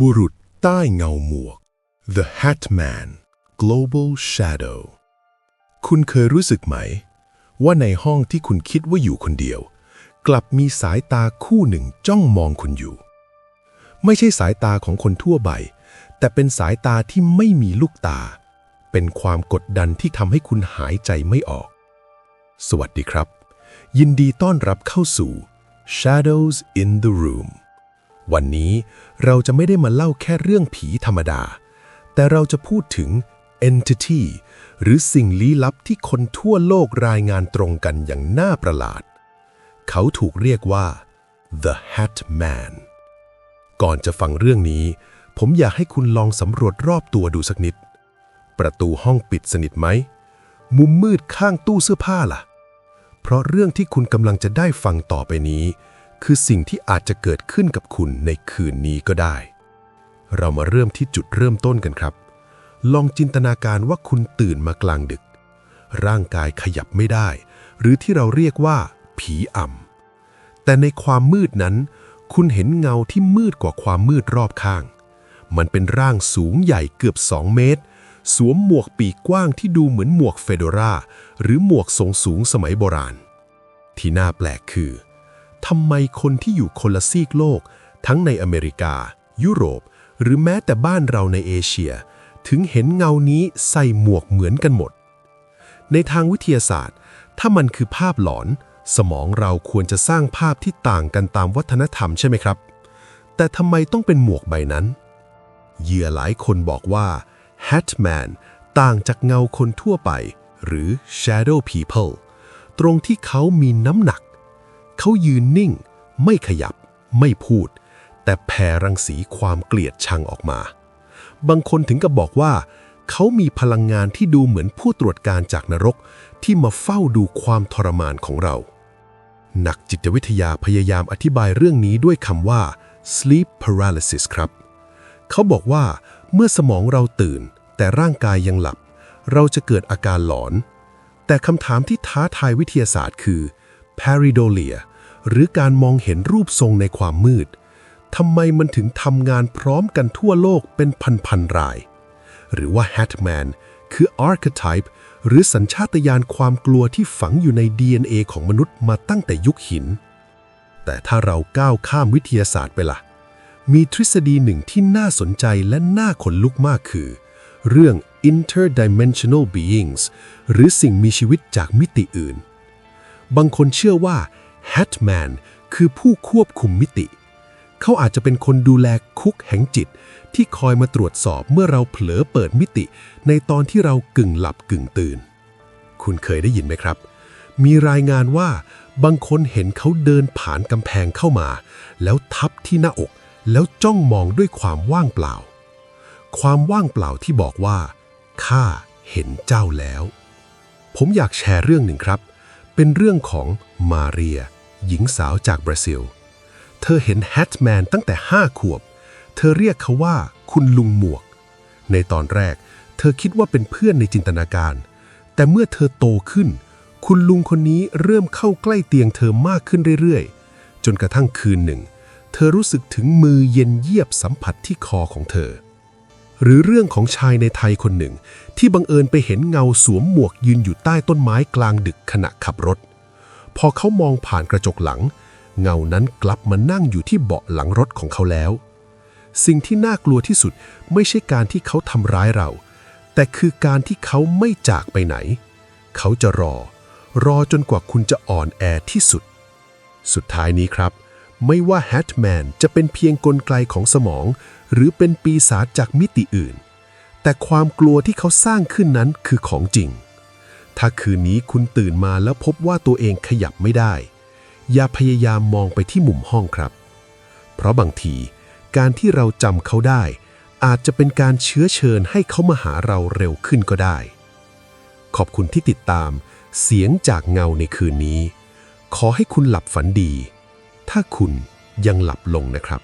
บุรุษใต้เงาหมวก The Hat Man Global Shadow คุณเคยรู้สึกไหม ว่าในห้องที่คุณคิดว่าอยู่คนเดียว กลับมีสายตาคู่หนึ่งจ้องมองคุณอยู่ ไม่ใช่สายตาของคนทั่วไป แต่เป็นสายตาที่ไม่มีลูกตา เป็นความกดดันที่ทำให้คุณหายใจไม่ออก สวัสดีครับ ยินดีต้อนรับเข้าสู่ Shadows in the Room วันนี้เราจะไม่ได้มาเล่าแค่เรื่องผีธรรมดา แต่เราจะพูดถึง entity หรือสิ่งลี้ลับที่คนทั่วโลกรายงานตรงกันอย่างน่าประหลาด เขาถูกเรียกว่า the Hat Man ก่อนจะฟังเรื่องนี้ ผมอยากให้คุณลองสำรวจรอบตัวดูสักนิด ประตูห้องปิดสนิทไหม มุมมืดข้างตู้เสื้อผ้าล่ะ เพราะเรื่องที่คุณกำลังจะได้ฟังต่อไปนี้ คือสิ่งที่อาจจะเกิดขึ้นกับคุณในคืนนี้ก็ได้ เรามาเริ่มที่จุดเริ่มต้นกันครับ ลองจินตนาการว่าคุณตื่นมากลางดึก ร่างกายขยับไม่ได้ หรือที่เราเรียกว่า ผีอ่ำแต่ในความมืดนั้น คุณเห็นเงาที่มืดกว่าความมืดรอบข้าง มันเป็นร่างสูงใหญ่เกือบ2เมตร สวมหมวกปีกกว้างที่ดูเหมือนหมวกเฟโดราหรือหมวกทรงสูงสมัยโบราณ ที่น่าแปลกคือ ทำไมคนที่อยู่คนละซีกโลก ทั้งในอเมริกา ยุโรป หรือแม้แต่บ้านเราในเอเชีย ถึงเห็นเงานี้ใส่หมวกเหมือนกันหมด ในทางวิทยาศาสตร์ ถ้ามันคือภาพหลอน สมองเราควรจะสร้างภาพที่ต่างกันตามวัฒนธรรมใช่ไหมครับ แต่ทำไมต้องเป็นหมวกใบนั้น เหยื่อหลายคนบอกว่า Hatman ต่างจากเงาคนทั่วไป หรือ Shadow People ตรงที่เขามีน้ำหนัก เขายืนนิ่ง ไม่ขยับ ไม่พูด แต่แผ่รังสีความเกลียดชังออกมา บางคนถึงกับบอกว่า เขามีพลังงานที่ดูเหมือนผู้ตรวจการจากนรกที่มาเฝ้าดูความทรมานของเรา นักจิตวิทยาพยายามอธิบายเรื่องนี้ด้วยคำว่า sleep paralysis ครับ เขาบอกว่าเมื่อสมองเราตื่น แต่ร่างกายยังหลับ เราจะเกิดอาการหลอน แต่คำถามที่ท้าทายวิทยาศาสตร์คือ pareidolia หรือการมองเห็นรูปทรงในความมืด ทำไมมันถึงทำงานพร้อมกันทั่วโลกเป็นพันๆราย หรือว่า Hatman คือ archetype หรือสัญชาตญาณความกลัวที่ฝังอยู่ใน DNA ของมนุษย์มาตั้งแต่ยุคหิน แต่ถ้าเราก้าวข้ามวิทยาศาสตร์ไปละ่ะ มีทฤษฎีหนึ่งที่น่าสนใจและน่าขนลุกมากคือ เรื่อง interdimensional beings หรือสิ่งมีชีวิตจากมิติอื่น บางคนเชื่อว่า Hatman คือผู้ควบคุมมิติ เขาอาจจะเป็นคนดูแลคุกแห่งจิต ที่คอยมาตรวจสอบเมื่อเราเผลอเปิดมิติ ในตอนที่เรากึ่งหลับกึ่งตื่น คุณเคยได้ยินไหมครับ มีรายงานว่าบางคนเห็นเขาเดินผ่านกำแพงเข้ามา แล้วทับที่หน้าอก แล้วจ้องมองด้วยความว่างเปล่า ความว่างเปล่าที่บอกว่าข้าเห็นเจ้าแล้ว ผมอยากแชร์เรื่องหนึ่งครับ เป็นเรื่องของมาเรีย หญิงสาวจากบราซิล เธอเห็นแฮตแมนตั้งแต่ห้าขวบ เธอเรียกเขาว่าคุณลุงหมวก ในตอนแรก เธอคิดว่าเป็นเพื่อนในจินตนาการ แต่เมื่อเธอโตขึ้น คุณลุงคนนี้เริ่มเข้าใกล้เตียงเธอมากขึ้นเรื่อยๆ จนกระทั่งคืนหนึ่ง เธอรู้สึกถึงมือเย็นเยียบสัมผัสที่คอของเธอ หรือเรื่องของชายในไทยคนหนึ่ง ที่บังเอิญไปเห็นเงาสวมหมวกยืนอยู่ใต้ต้นไม้กลางดึกขณะขับรถ พอเขามองผ่านกระจกหลัง เงานั้นกลับมานั่งอยู่ที่เบาะหลังรถของเขาแล้ว สิ่งที่น่ากลัวที่สุดไม่ใช่การที่เขาทำร้ายเรา แต่คือการที่เขาไม่จากไปไหน เขาจะรอ รอจนกว่าคุณจะอ่อนแอที่สุด สุดท้ายนี้ครับ ไม่ว่าแฮตแมนจะเป็นเพียงกลไกของสมอง หรือเป็นปีศาจจากมิติอื่น แต่ความกลัวที่เขาสร้างขึ้นนั้นคือของจริง ถ้าคืนนี้คุณตื่นมาแล้วพบว่าตัวเองขยับไม่ได้ อย่าพยายามมองไปที่มุมห้องครับ เพราะบางที การที่เราจำเขาได้ อาจจะเป็นการเชื้อเชิญให้เขามาหาเราเร็วขึ้นก็ได้ ขอบคุณที่ติดตาม เสียงจากเงาในคืนนี้ ขอให้คุณหลับฝันดี ถ้าคุณยังหลับลงนะครับ